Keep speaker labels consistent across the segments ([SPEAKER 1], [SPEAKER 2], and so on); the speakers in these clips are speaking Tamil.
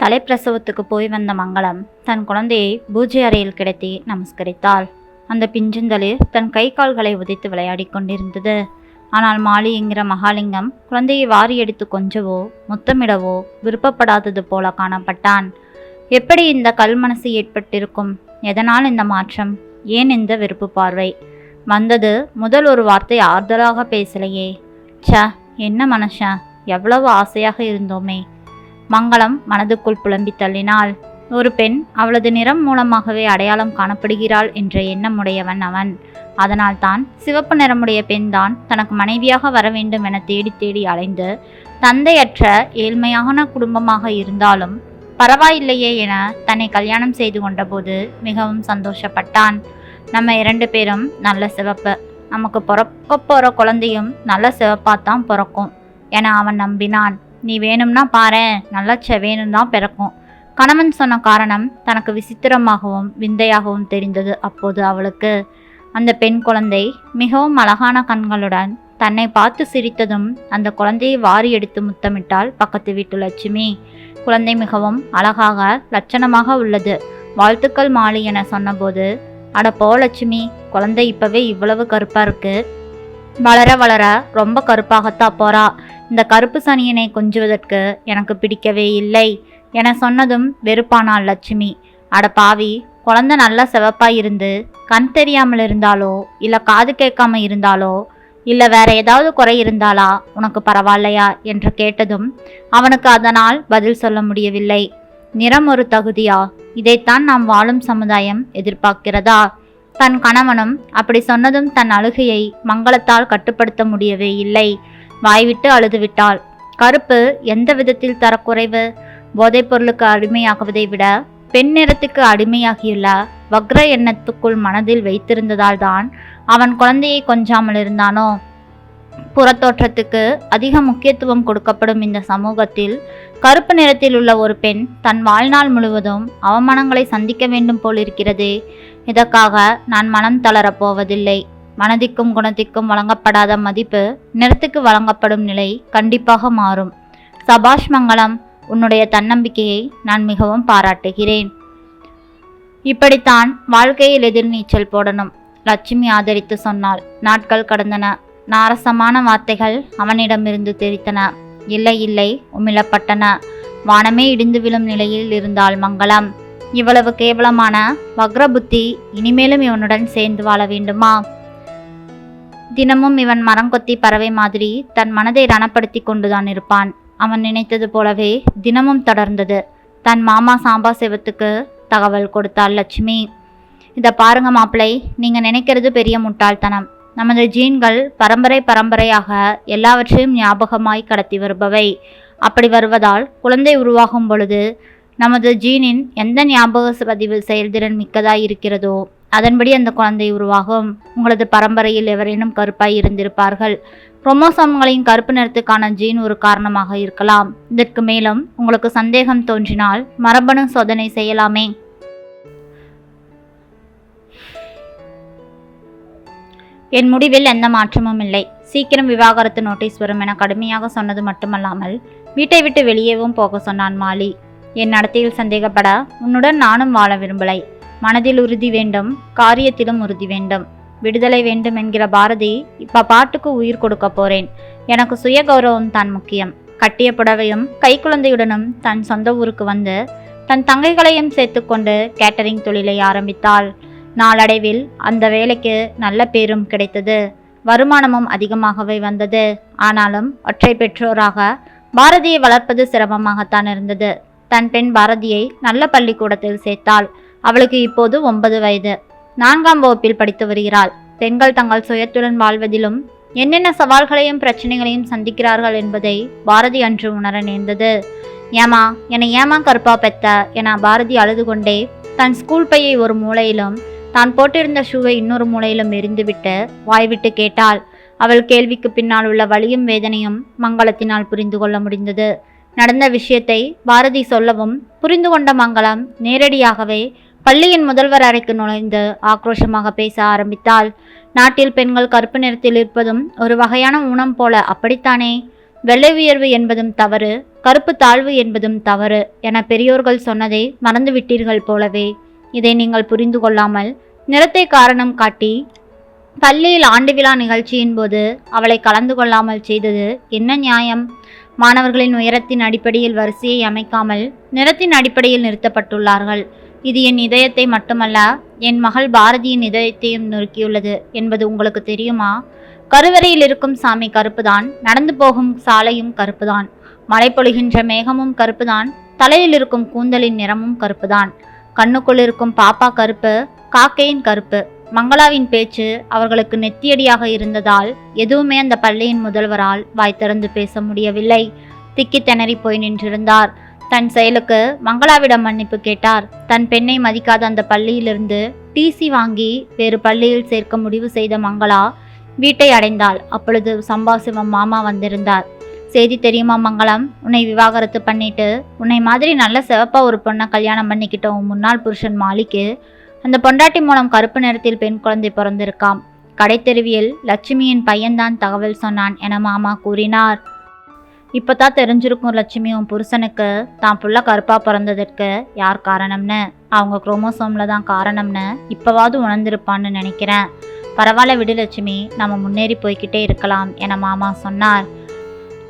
[SPEAKER 1] தலைப்பிரசவத்துக்கு போய் வந்த மங்களம் தன் குழந்தையை பூஜை அறையில் கிடத்தி நமஸ்கரித்தாள். அந்த பிஞ்சுந்தளிர் தன் கை கால்களை உதைத்து விளையாடிக் கொண்டிருந்தது. ஆனால் மாலி என்கிற மகாலிங்கம் குழந்தையை வாரி எடுத்து கொஞ்சவோ முத்தமிடவோ விருப்பப்படாதது போல காணப்பட்டான். எப்படி இந்த கல் மனசு ஏற்பட்டிருக்கும்? எதனால் இந்த மாற்றம்? ஏன் இந்த வெறுப்பு பார்வை? வந்தது முதல் ஒரு வார்த்தை ஆறுதலாக பேசலையே. ச்ச என்ன மனுஷன் எவ்வளவு ஆசையாக இருந்தோமே. மங்களம் மனதுக்குள் புலம்பி தள்ளினாள். ஒரு பெண் அவளது நிறம் மூலமாகவே அடையாளம் காணப்படுகிறாள் என்ற எண்ணமுடையவன் அவன். அதனால்தான் சிவப்பு நிறமுடைய பெண்தான் தனக்கு மனைவியாக வர வேண்டும் என தேடி தேடி அலைந்து தந்தையற்ற ஏழ்மையான குடும்பமாக இருந்தாலும் பரவாயில்லையே என தன்னை கல்யாணம் செய்து கொண்டபோது மிகவும் சந்தோஷப்பட்டான். நம்ம இரண்டு பேரும் நல்ல சிவப்பு. நமக்கு பிறக்க போகிற குழந்தையும் நல்ல சிவப்பாத்தான் பிறக்கும் என அவன் நம்பினான். நீ வேணும்னா பாரேன். நல்லா செவேனும் தான் பிறக்கும். கணவன் சொன்ன காரணம் தனக்கு விசித்திரமாகவும் விந்தையாகவும் தெரிந்தது அப்போது அவளுக்கு. அந்த பெண் குழந்தை மிகவும் அழகான கண்களுடன் தன்னை பார்த்து சிரித்ததும் அந்த குழந்தையை வாரி எடுத்து முத்தமிட்டாள் பக்கத்து வீட்டு லட்சுமி. குழந்தை மிகவும் அழகாக லட்சணமாக உள்ளது. வாழ்த்துக்கள் மாலி என சொன்னபோது அட போ லட்சுமி குழந்தை இப்பவே இவ்வளவு கருப்பாக இருக்கு. வளர வளர ரொம்ப கருப்பாகத்தான் போறா. இந்த கருப்பு சனியனை கொஞ்சுவதற்கு எனக்கு பிடிக்கவே இல்லை என சொன்னதும் வெறுப்பானாள் லட்சுமி. அட பாவி குழந்தை நல்லா செவப்பாக இருந்து கண் தெரியாமல் இருந்தாலோ இல்லை காது கேட்காம இருந்தாலோ இல்லை வேற ஏதாவது குறை இருந்தாலா உனக்கு பரவாயில்லையா என்று கேட்டதும் அவனுக்கு அதனால் பதில் சொல்ல முடியவில்லை. நிறம் ஒரு தகுதியா? இதைத்தான் நாம் வாழும் சமுதாயம் எதிர்பார்க்கிறதா? தன் கணவனும் அப்படி சொன்னதும் தன் அழுகையை மங்களத்தால் கட்டுப்படுத்த முடியவே இல்லை. வாய்விட்டு அழுதுவிட்டாள். கருப்பு எந்த விதத்தில் தரக்குறைவு? போதைப் பொருளுக்கு அடிமையாகுவதை விட பெண் நிறத்துக்கு அடிமையாகியுள்ள வக்ர எண்ணத்துக்குள் மனதில் வைத்திருந்ததால் தான் அவன் குழந்தையை கொஞ்சாமல் இருந்தானோ? புறத்தோற்றத்துக்கு அதிக முக்கியத்துவம் கொடுக்கப்படும் இந்த சமூகத்தில் கருப்பு நிறத்தில் உள்ள ஒரு பெண் தன் வாழ்நாள் முழுவதும் அவமானங்களை சந்திக்க வேண்டும் போல் இருக்கிறதே. இதற்காக நான் மனம் தளரப் போவதில்லை. மனதிற்கும் குணத்திற்கும் வழங்கப்படாத மதிப்பு நிறத்துக்கு வழங்கப்படும் நிலை கண்டிப்பாக மாறும். சபாஷ் மங்களம் உன்னுடைய தன்னம்பிக்கையை நான் மிகவும் பாராட்டுகிறேன். இப்படித்தான் வாழ்க்கையில் எதிர்நீச்சல் போடணும் லட்சுமி ஆதரித்து சொன்னாள். நாட்கள் கடந்தன நாரசமான வார்த்தைகள் அவனிடமிருந்து தெரித்தன. இல்லை இல்லை உமிழப்பட்டன. வானமே இடிந்து விழும் நிலையில் இருந்தாள் மங்களம் இவ்வளவு கேவலமான வக்ர புத்தி இனிமேலும் இவனுடன் சேர்ந்து வாழ வேண்டுமா? தினமும் இவன் மரங்கொத்தி பறவை மாதிரி தன் மனதை ரணப்படுத்தி கொண்டுதான் இருப்பான். அவன் நினைத்தது போலவே தினமும் தொடர்ந்தது. தன் மாமா சாம்பா சிவத்துக்கு தகவல் கொடுத்தாள் லட்சுமி. இதை பாருங்க மாப்பிளை நீங்கள் நினைக்கிறது பெரிய முட்டாள்தனம். நமது ஜீன்கள் பரம்பரை பரம்பரையாக எல்லாவற்றையும் ஞாபகமாய் கடத்தி வருபவை. அப்படி வருவதால் குழந்தை உருவாகும் பொழுது நமது ஜீனின் எந்த ஞாபக பதிவு செயல்திறன் மிக்கதாய் இருக்கிறதோ அதன்படி அந்த குழந்தை உருவாகும். உங்களது பரம்பரையில் எவரேனும் கருப்பாய் இருந்திருப்பார்கள். குரோமோசோம்களின் கருப்பு நிறத்துக்கான ஜீன் ஒரு காரணமாக இருக்கலாம். இதற்கு மேலும் உங்களுக்கு சந்தேகம் தோன்றினால் மரபணு சோதனை செய்யலாமே. என் முடிவில் எந்த மாற்றமும் இல்லை. சீக்கிரம் விவாகரத்து நோட்டீஸ் வரும் என கடுமையாக சொன்னது மட்டுமல்லாமல் வீட்டை விட்டு வெளியேவும் போக சொன்னான் மாலி. என் நடத்தையில் சந்தேகப்பட உன்னுடன் நானும் வாழ விரும்பலை. மனதில் உறுதி வேண்டும் காரியத்திலும் உறுதி வேண்டும். விடுதலை வேண்டும் என்கிற பாரதி இப்ப பாட்டுக்கு உயிர் கொடுக்க போறேன். எனக்கு சுய கௌரவம் தான் முக்கியம். கட்டிய புடவையும் கைக்குழந்தையுடனும் தன் சொந்த ஊருக்கு வந்து தன் தங்கைகளையும் சேர்த்துக்கொண்டு கேட்டரிங் தொழிலை ஆரம்பித்தாள். நாளடைவில் அந்த வேலைக்கு நல்ல பேரும் கிடைத்தது. வருமானமும் அதிகமாகவே வந்தது. ஆனாலும் ஒற்றை பெற்றோராக பாரதியை வளர்ப்பது சிரமமாகத்தான் இருந்தது. தன் பெண் பாரதியை நல்ல பள்ளிக்கூடத்தில் சேர்த்தாள். அவளுக்கு இப்போது ஒன்பது வயது. நான்காம் வகுப்பில் படித்து வருகிறாள். பெண்கள் தங்கள் சுயத்துடன் வாழ்வதிலும் என்னென்ன சவால்களையும் பிரச்சனைகளையும் சந்திக்கிறார்கள் என்பதை பாரதி அன்று உணர நேர்ந்தது. ஏமா என்னை ஏமா கருப்பா பெத்த? என பாரதி அழுது கொண்டே தன் ஸ்கூல் பையை ஒரு மூலையிலும் தான் போட்டிருந்த ஷூவை இன்னொரு மூலையிலும் எரிந்துவிட்டு வாய்விட்டு கேட்டாள். அவள் கேள்விக்கு பின்னால் உள்ள வலியும் வேதனையும் மங்களத்தினால் புரிந்து கொள்ள முடிந்தது. நடந்த விஷயத்தை பாரதி சொல்லவும் புரிந்து கொண்ட மங்களம் நேரடியாகவே பள்ளியின் முதல்வர் அறைக்கு நுழைந்து ஆக்ரோஷமாக பேச ஆரம்பித்தால் நாட்டில் பெண்கள் கருப்பு நிறத்தில் இருப்பதும் ஒரு வகையான ஊனம் போல அப்படித்தானே? வெள்ளை உயர்வு என்பதும் தவறு கருப்பு தாழ்வு என்பதும் தவறு என பெரியோர்கள் சொன்னதை மறந்துவிட்டீர்கள் போலவே. இதை நீங்கள் புரிந்து கொள்ளாமல் நிறத்தை காரணம் காட்டி பள்ளியில் ஆண்டு விழா நிகழ்ச்சியின் போது அவளை கலந்து கொள்ளாமல் செய்தது என்ன நியாயம்? மாணவர்களின் உயரத்தின் அடிப்படையில் வரிசையை அமைக்காமல் நிறத்தின் அடிப்படையில் நிறுத்தப்பட்டுள்ளார்கள். இது என் இதயத்தை மட்டுமல்ல என் மகள் பாரதியின் இதயத்தையும் நொறுக்கியுள்ளது என்பது உங்களுக்கு தெரியுமா? கருவறையில் இருக்கும் சாமி கருப்புதான் நடந்து போகும் சாலையும் கருப்புதான். மழை பொழிகின்ற மேகமும் கருப்புதான் தலையில் இருக்கும் கூந்தலின் நிறமும் கருப்புதான். கண்ணுக்குள் இருக்கும் பாப்பா கருப்பு காக்கையின் கருப்பு. மங்களாவின் பேச்சு அவர்களுக்கு நெத்தியடியாக இருந்ததால் எதுவுமே அந்த பள்ளியின் முதல்வரால் வாய் திறந்து பேச முடியவில்லை. திக்கி திணறி போய் நின்றிருந்தார். தன் செயலுக்கு மங்களாவிடம் மன்னிப்பு கேட்டார். தன் பெண்ணை மதிக்காத அந்த பள்ளியிலிருந்து டிசி வாங்கி வேறு பள்ளியில் சேர்க்க முடிவு செய்த மங்களா வீட்டை அடைந்தாள். அப்பொழுது சம்பாசிவம் மாமா வந்திருந்தார். செய்தி தெரியுமா மங்களம்? உன்னை விவாகரத்து பண்ணிட்டு உன்னை மாதிரி நல்ல சிவப்பா ஒரு பொண்ணை கல்யாணம் பண்ணிக்கிட்ட உன் முன்னாள் புருஷன் மாலிக்கு அந்த பொண்டாட்டி மூலம் கருப்பு நிறத்தில் பெண் குழந்தை பிறந்திருக்காம். கடைத்தெருவியில் லட்சுமியின் பையன்தான் தகவல் சொன்னான் என மாமா கூறினார். இப்போதான் தெரிஞ்சிருக்கும் லட்சுமி உன் புருஷனுக்கு. தான் புள்ள கருப்பாக பிறந்ததற்கு. யார் காரணம்னு? அவங்க குரோமோசோமில் தான் காரணம்னு இப்போவாவது உணர்ந்திருப்பான்னு நினைக்கிறேன். பரவாயில்ல விடு லட்சுமி நம்ம முன்னேறி போய்கிட்டே இருக்கலாம் என மாமா சொன்னார்.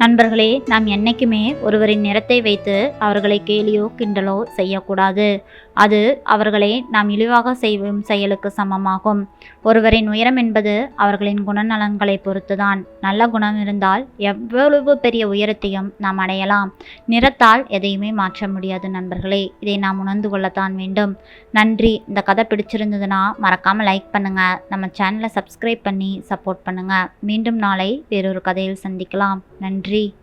[SPEAKER 1] நண்பர்களே நாம் என்னைக்குமே ஒருவரின் நிறத்தை வைத்து அவர்களை கேலியோ கிண்டலோ செய்யக்கூடாது. அது அவர்களை நாம் இழிவாக செய்யும் செயலுக்கு சமமாகும். ஒருவரின் உயரம் என்பது அவர்களின் குணநலன்களை பொறுத்துதான். நல்ல குணம் இருந்தால் எவ்வளவு பெரிய உயரத்தையும் நாம் அடையலாம். நிறத்தால் எதையுமே மாற்ற முடியாது நண்பர்களே. இதை நாம் உணர்ந்து கொள்ளத்தான் வேண்டும். நன்றி. இந்த கதை பிடிச்சிருந்ததுன்னா மறக்காமல் லைக் பண்ணுங்கள் நம்ம சேனலை சப்ஸ்கிரைப் பண்ணி சப்போர்ட் பண்ணுங்கள் மீண்டும் நாளை வேறொரு கதையில் சந்திக்கலாம். நன்றி.